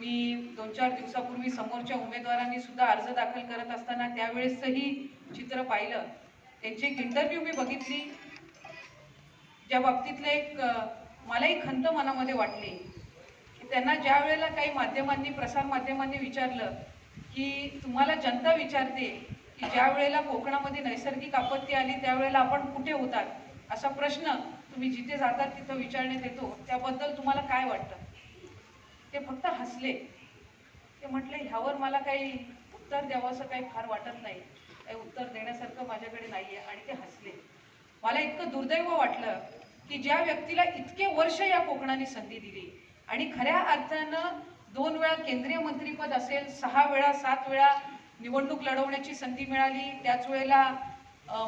मी दोन चार दिवसापूर्वी समोरच्या उमेदवारांनी सुद्धा अर्ज दाखल करत असताना त्यावेळेसही चित्र पाहिलं. त्यांची एक इंटरव्ह्यू मी बघितली. ज्या बाबतीतलं एक मलाही खंत मनामध्ये वाटली. की त्यांना ज्या वेळेला काही माध्यमांनी प्रसार माध्यमांनी विचारलं की तुम्हाला जनता विचारते की ज्या वेळेला कोकणामध्ये नैसर्गिक आपत्ती आली त्यावेळेला आपण कुठे होतात? असा प्रश्न तुम्ही जिथे जातात तिथं विचारण्यात येतो. त्याबद्दल तुम्हाला काय वाटतं? ते फक्त हसले. ते म्हटले ह्यावर मला काही उत्तर द्यावं असं काही फार वाटत नाही. काही उत्तर देण्यासारखं माझ्याकडे नाही आहे आणि ते हसले. मला इतकं दुर्दैव वाटलं की ज्या व्यक्तीला इतके वर्ष या कोकणाने संधी दिली आणि खऱ्या अर्थानं दोन वेळा केंद्रीय मंत्रीपद असेल सहा वेळा सात वेळा निवडणूक लढवण्याची संधी मिळाली त्याच वेळेला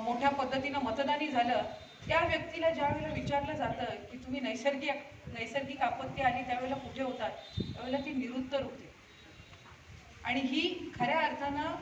मोठ्या पद्धतीनं मतदानी झालं. त्या व्यक्तीला ज्या वेळेला विचारलं जातं की तुम्ही नैसर्गिक नैसर्गिक आपत्ती आली त्यावेळेला कुठे होतात. त्यावेळेला ती निरुत्तर होते. आणि ही खऱ्या अर्थानं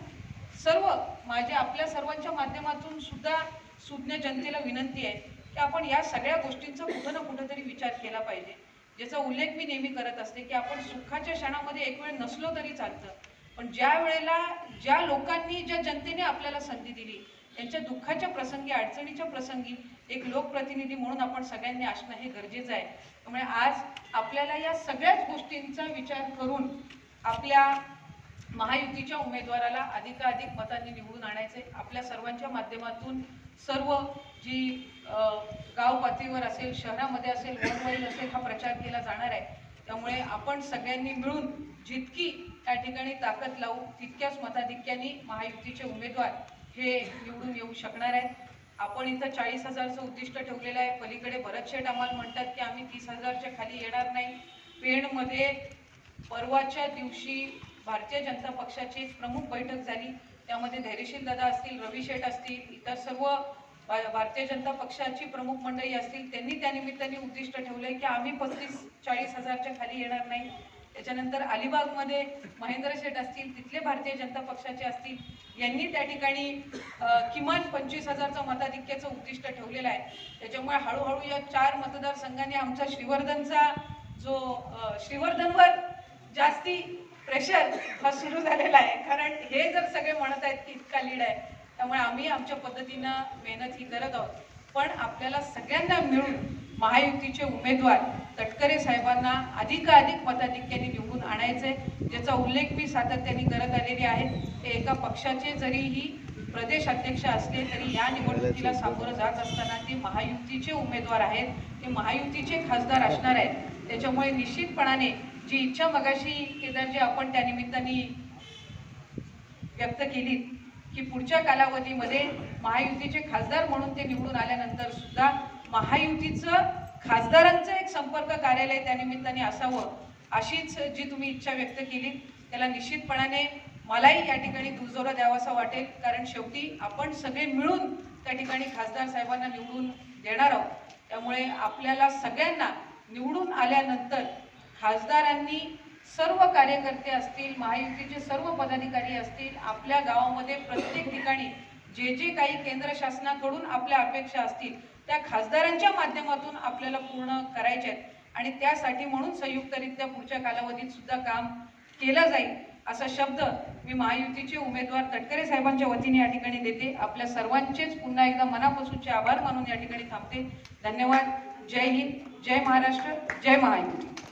सर्व माझ्या आपल्या सर्वांच्या माध्यमातून सुद्धा सुज्ञ जनतेला विनंती आहे की आपण या सगळ्या गोष्टींचा कुठं ना कुठंतरी विचार केला पाहिजे. ज्याचा उल्लेख मी नेहमी करत असते की आपण सुखाच्या क्षणामध्ये एक वेळ नसलो तरी चालतं. पण ज्या वेळेला ज्या लोकांनी ज्या जनतेने आपल्याला संधी दिली त्यांच्या दुःखाच्या प्रसंगी अडचणीच्या प्रसंगी एक लोकप्रतिनिधी म्हणून आपण सगळ्यांनी असणं हे गरजेचं आहे. त्यामुळे आज आपल्याला या सगळ्याच गोष्टींचा विचार करून आपल्या महायुतीच्या उमेदवाराला अधिकाधिक मतांनी निवडून आणायचे आपल्या सर्वांच्या माध्यमातून सर्व जी गाव पातळीवर असेल शहरामध्ये असेल वनवाईल असेल हा प्रचार केला जाणार आहे. त्यामुळे आपण सगळ्यांनी मिळून जितकी त्या ठिकाणी ताकद लावू तितक्याच मताधिक्याने महायुतीचे उमेदवार हे निवडून येऊ शकणार आहेत? आपण इथं चाळीस हजारचं उद्दिष्ट ठेवलेलं आहे. पलीकडे भरत शेठ आम्हाला म्हणतात की आम्ही तीस हजारच्या खाली येणार नाही. पेणमध्ये परवाच्या दिवशी भारतीय जनता पक्षाची एक प्रमुख बैठक झाली. त्यामध्ये धैर्यशील दादा असतील रवी शेठ असतील इतर सर्व भारतीय जनता पक्षाची प्रमुख मंडळी असतील त्यांनी त्यानिमित्ताने उद्दिष्ट उद्दिष्ट आहे की आम्ही पस्तीस चाळीस हजारच्या खाली येणार नाही. त्याच्यानंतर अलिबागमध्ये महेंद्र शेठ असतील तिथले भारतीय जनता पक्षाचे असतील यांनी त्या ठिकाणी किमान पंचवीस हजारचं मताधिक्याचं उद्दिष्ट ठेवलेलं आहे. त्याच्यामुळे हळूहळू या चार मतदारसंघांनी आमचा श्रीवर्धनचा जो श्रीवर्धनवर जास्ती प्रेशर हा सुरू झालेला आहे. कारण हे जर सगळे म्हणत आहेत की इतका लीड आहे त्यामुळे आम्ही आमच्या पद्धतीनं मेहनत ही करत आहोत. पण आपल्याला सगळ्यांना मिळून महायुतीचे उमेदवार तटकरे साहेबांना अधिकाधिक मताधिक्याने निवडून आणायचे ज्याचा उल्लेख मी सातत्याने करत आलेली आहे. ते एका पक्षाचे जरीही प्रदेश अध्यक्ष असले तरी या निवडणुकीला सामोरं जात असताना ते महायुतीचे उमेदवार आहेत. ते महायुतीचे खासदार असणार आहेत. त्याच्यामुळे निश्चितपणाने जी इच्छा मगाशी केदारजी आपण त्या निमित्ताने व्यक्त केली की पुढच्या कालावधीमध्ये महायुतीचे खासदार म्हणून ते निवडून आल्यानंतर सुद्धा महायुतीचं खासदारांचं एक संपर्क कार्यालय त्यानिमित्ताने असावं अशीच जी तुम्ही इच्छा व्यक्त केली त्याला निश्चितपणाने मलाही या ठिकाणी दुजोरा द्यावासा वाटेल. कारण शेवटी आपण सगळे मिळून त्या ठिकाणी खासदार साहेबांना निवडून देणार आहोत. त्यामुळे आपल्याला सगळ्यांना निवडून आल्यानंतर खासदारांनी सर्व कार्यकर्ते असतील महायुतीचे सर्व पदाधिकारी असतील आपल्या गावामध्ये प्रत्येक ठिकाणी जे जे काही केंद्र शासनाकडून आपल्या अपेक्षा असतील त्या खासदारांच्या माध्यमातून आपल्याला पूर्ण करायच्या आहेत. आणि त्यासाठी म्हणून संयुक्तरित्या पुढच्या कालावधीत सुद्धा काम केलं जाईल असा शब्द मी महायुतीचे उमेदवार तटकरे साहेबांच्या वतीने या ठिकाणी देते. आपल्या सर्वांचेच पुन्हा एकदा मनापासूनचे आभार मानून या ठिकाणी थांबते. धन्यवाद. जय हिंद. जय महाराष्ट्र. जय महायुती.